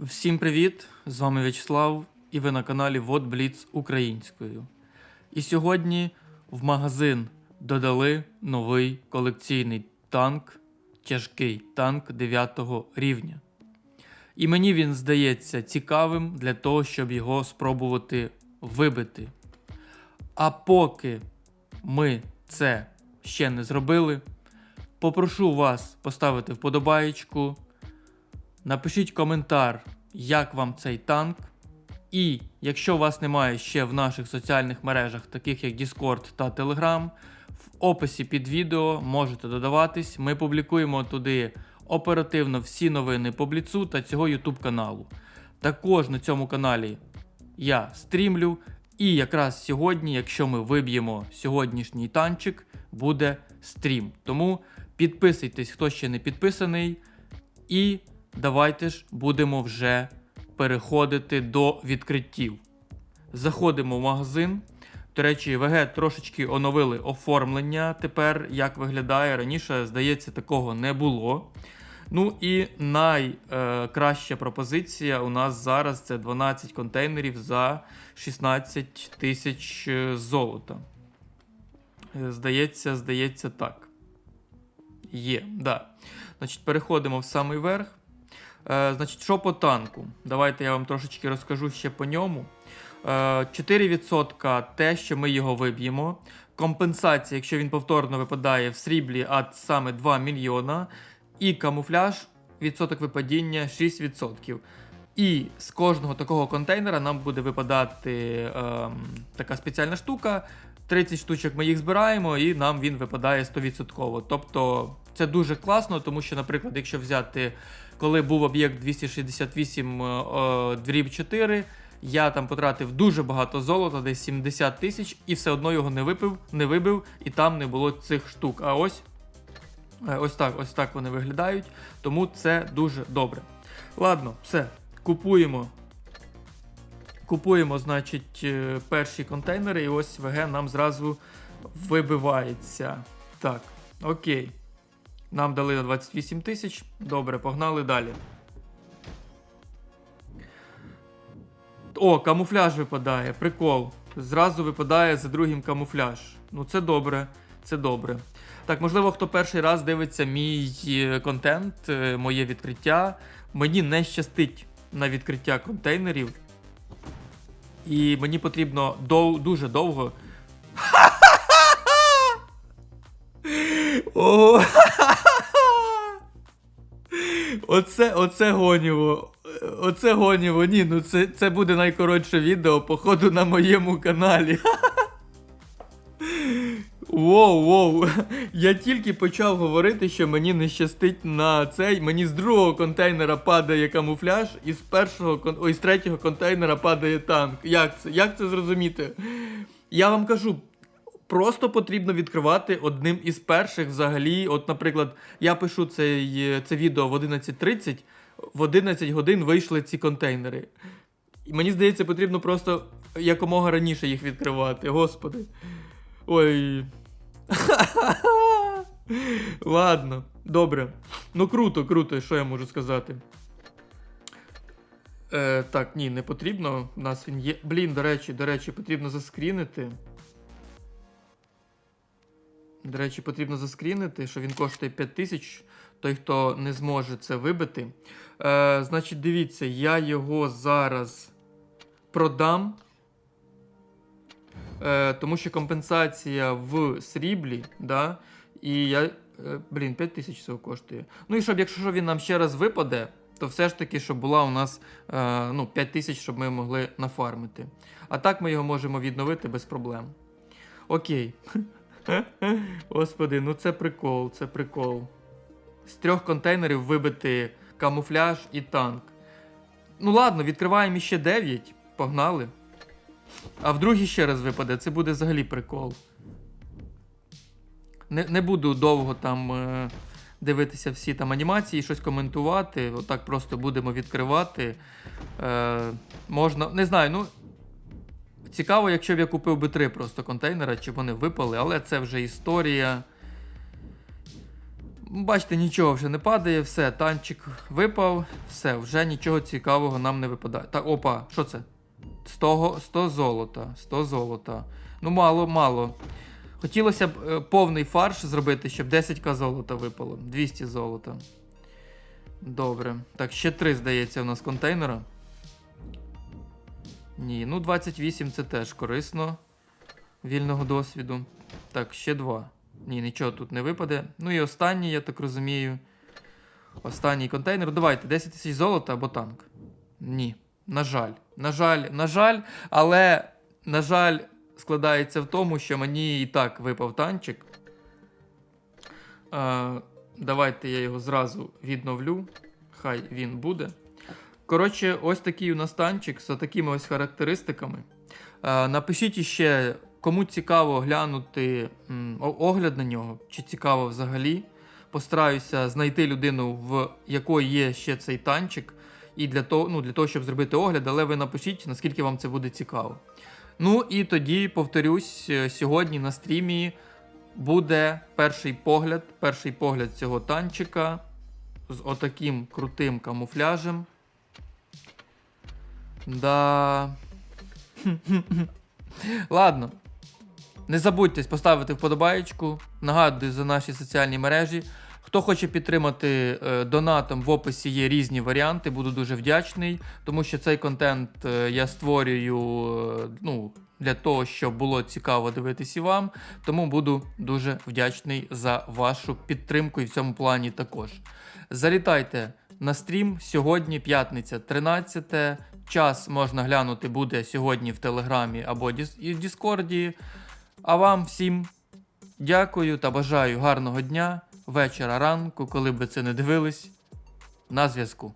Всім привіт! З вами В'ячеслав і ви на каналі WhatBlitz українською. І сьогодні в магазин додали новий колекційний танк, тяжкий танк 9 рівня. І мені він здається цікавим для того, щоб його спробувати вибити. А поки ми це ще не зробили, попрошу вас поставити вподобаєчку, Напишіть коментар, як вам цей танк. І якщо вас немає ще в наших соціальних мережах, таких як Discord та Telegram, в описі під відео можете додаватись. Ми публікуємо туди оперативно всі новини по Бліцу та цього YouTube каналу. Також на цьому каналі я стрімлю. І якраз сьогодні, якщо ми виб'ємо сьогоднішній танчик, буде стрім. Тому підписуйтесь, хто ще не підписаний. І давайте ж будемо вже переходити до відкриттів. Заходимо в магазин. До речі, ВГ трошечки оновили оформлення тепер, як виглядає. Раніше, здається, такого не було. Ну і найкраща пропозиція у нас зараз це 12 контейнерів за 16 тисяч е, золота. Е, Здається, здається, так. Є, да. Значить, переходимо в самий верх. Е, значить, що по танку? Давайте я вам трошечки розкажу ще по ньому. Е, 4% те, що ми його виб'ємо. Компенсація, якщо він повторно випадає в сріблі, а саме 2 мільйона. І камуфляж, відсоток випадіння 6%. І з кожного такого контейнера нам буде випадати ем, така спеціальна штука. 30 штучок ми їх збираємо, і нам він випадає 100%. Тобто це дуже класно, тому що, наприклад, якщо взяти, коли був об'єкт 268 е, е, дріб 4, я там потратив дуже багато золота, десь 70 тисяч, і все одно його не випив, не вибив, і там не було цих штук. А ось Е, Ось так, ось так вони виглядають. Тому це дуже добре. Ладно, все. Купуємо. Купуємо, значить, е, перші контейнери, і ось ВГ нам зразу вибивається. Так, окей. Нам дали 28 тисяч. Добре, погнали далі. О, камуфляж випадає. Прикол. Зразу випадає за другим камуфляж. Ну, це добре. Це добре. Так, можливо, хто перший раз дивиться мій е, контент, е, моє відкриття. Мені не щастить на відкриття контейнерів. І мені потрібно дов- дуже довго. О! Оце, оце гоніво. Оце гоніво. Ні, ну це, це буде найкоротше відео, походу, на моєму каналі. Воу, воу. Я тільки почав говорити, що мені не щастить на цей. Мені з другого контейнера падає камуфляж, і з першого ой, з третього контейнера падає танк. Як це? Як це зрозуміти? Я вам кажу. Просто потрібно відкривати одним із перших взагалі. От, наприклад, я пишу цей, це відео в 11.30, в 11 годин вийшли ці контейнери. І мені здається, потрібно просто якомога раніше їх відкривати. Господи. Ой. Ладно, добре. Ну круто, круто, що я можу сказати. Е, так, ні, не потрібно. У нас він є. Блін, до речі, до речі, потрібно заскрінити. До речі, потрібно заскрінити, що він коштує 5000. Той, хто не зможе це вибити. Е, значить, дивіться, я його зараз продам. Е, тому що компенсація в сріблі, да, і я. Е, блін, 5 тисяч цього коштує. Ну і щоб, якщо він нам ще раз випаде, то все ж таки, щоб була у нас е, ну, 5 тисяч, щоб ми могли нафармити. А так ми його можемо відновити без проблем. Окей. Господи, ну це прикол, це прикол. З трьох контейнерів вибити камуфляж і танк. Ну ладно, відкриваємо іще 9. Погнали. А в другій ще раз випаде, це буде взагалі прикол. Не, не буду довго там е, дивитися всі там анімації, щось коментувати. Отак просто будемо відкривати. Е, можна. Не знаю, ну. Цікаво, якщо б я купив би три просто контейнера, чи вони випали, але це вже історія. Бачите, нічого вже не падає, все, танчик випав, все, вже нічого цікавого нам не випадає. Так, опа, що це? 100, 100 золота, 100 золота. Ну, мало, мало. Хотілося б е, повний фарш зробити, щоб 10к золота випало. 200 золота. Добре. Так, ще 3, здається, у нас контейнера. Ні, ну 28 це теж корисно. Вільного досвіду. Так, ще 2. Ні, нічого тут не випаде. Ну і останній, я так розумію. Останній контейнер. Давайте, 10 тисяч золота або танк. Ні. На жаль. На жаль, на жаль, але, на жаль, складається в тому, що мені і так випав танчик. Е, давайте я його зразу відновлю. Хай він буде. Коротше, ось такий у нас танчик з такими ось характеристиками. Е, напишіть іще, кому цікаво глянути м, огляд на нього, чи цікаво взагалі. Постараюся знайти людину, в якої є ще цей танчик, і для того, ну, для того, щоб зробити огляд, але ви напишіть, наскільки вам це буде цікаво. Ну і тоді, повторюсь, е, сьогодні на стрімі буде перший погляд, перший погляд цього танчика з отаким крутим камуфляжем. Да. Ладно. Не забудьте поставити вподобаєчку. Нагадую за наші соціальні мережі. Хто хоче підтримати е, донатом, в описі є різні варіанти. Буду дуже вдячний, тому що цей контент е, я створюю е, ну, для того, щоб було цікаво дивитись і вам. Тому буду дуже вдячний за вашу підтримку і в цьому плані також. Залітайте на стрім сьогодні, п'ятниця, 13. Час можна глянути буде сьогодні в Телеграмі або в Діскорді. А вам всім дякую та бажаю гарного дня, вечора, ранку, коли би це не дивились. На зв'язку.